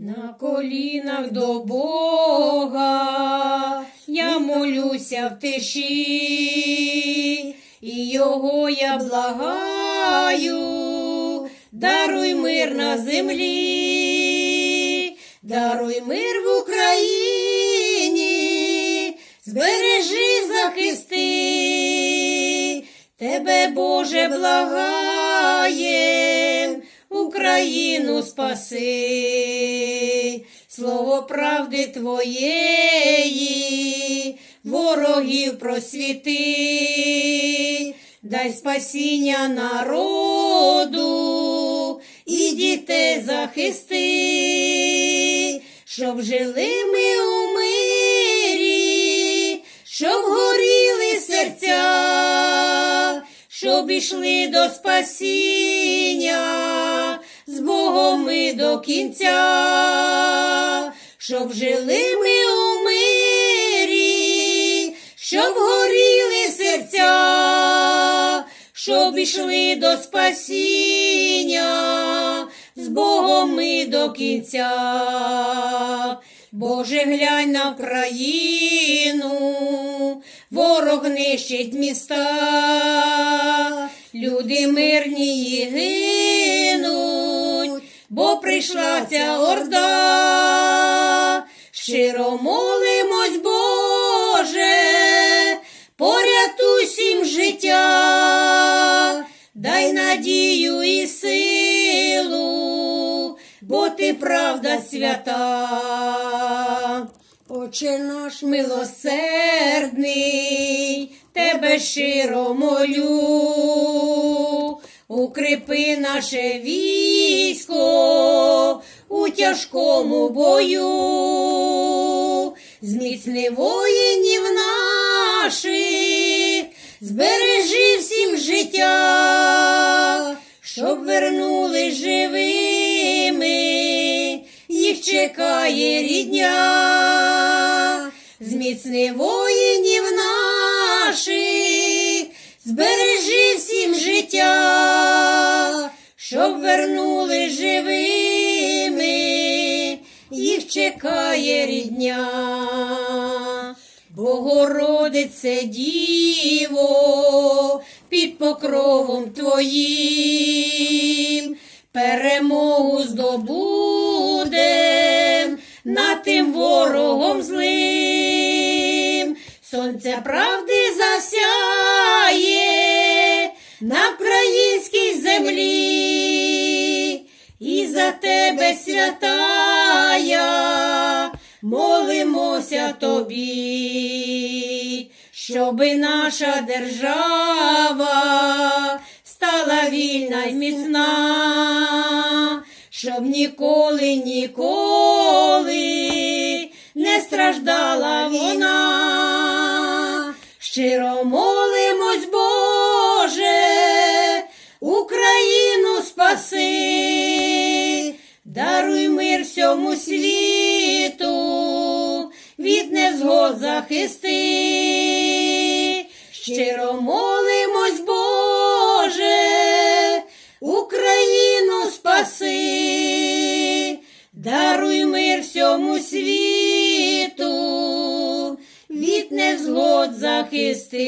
На колінах до Бога я молюся в тиші, і його я благаю, даруй мир на землі, даруй мир в Україні, збережи, захисти, тебе, Боже, благаєм, Україну спаси, слово правди Твоєї, ворогів просвіти, дай спасіння народу і дітей захисти, щоб жили ми у мирі, щоб горіли серця, щоб ішли до спасіння, з Богом ми до кінця, щоб жили ми у мирі, щоб горіли серця, щоб ішли до спасіння, з Богом ми до кінця. Боже, глянь на Україну, ворог нищить міста, люди мирні гинуть, бо прийшла ця орда, щиро молимось, Боже, порятуй всім життя, дай надію і силу, бо ти правда свята. Отче наш милосердний, тебе щиро молю, укріпи наше військо у тяжкому бою, зміцни воїнів наших, збережи всім життя, щоб вернули живими, їх чекає рідня, зміцни воїнів наших, збережи всім життя, щоб вернули живими, їх чекає рідня. Богородице Діво, під покровом Твоїм, перемогу здобудем над тим ворогом злим, сонце правди засяє на українській землі, і за тебе святая, молимося тобі, щоби наша держава стала вільна й міцна, щоб ніколи, ніколи не страждала вона. Щиро молимось, Боже, Україну спаси, даруй мир всьому світу, від захисти. Щиро молимось, Боже, Україну спаси, даруй мир всьому світу, від невзгод захисти.